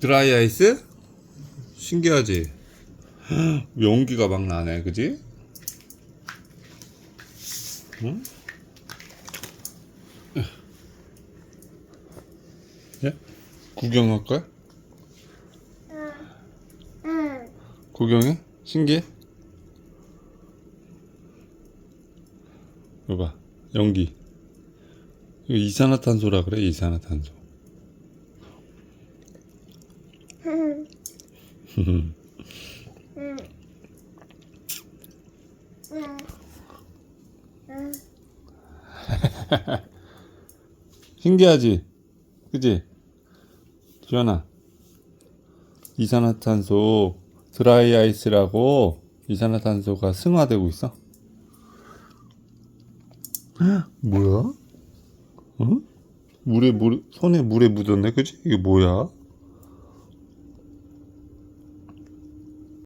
드라이 아이스? 신기하지? 연기가 막 나네, 그지? 응? 예? 구경할 거야? 응. 구경해? 신기해? 이거 봐, 연기. 이거 이산화탄소라 그래, 이산화탄소. 응. 응. 응. 응. 신기하지? 그지? 지연아 이산화탄소 드라이 아이스라고 이산화탄소가 승화되고 있어 뭐야? 어? 물에 물 손에 물에 묻었네 그지? 이게 뭐야?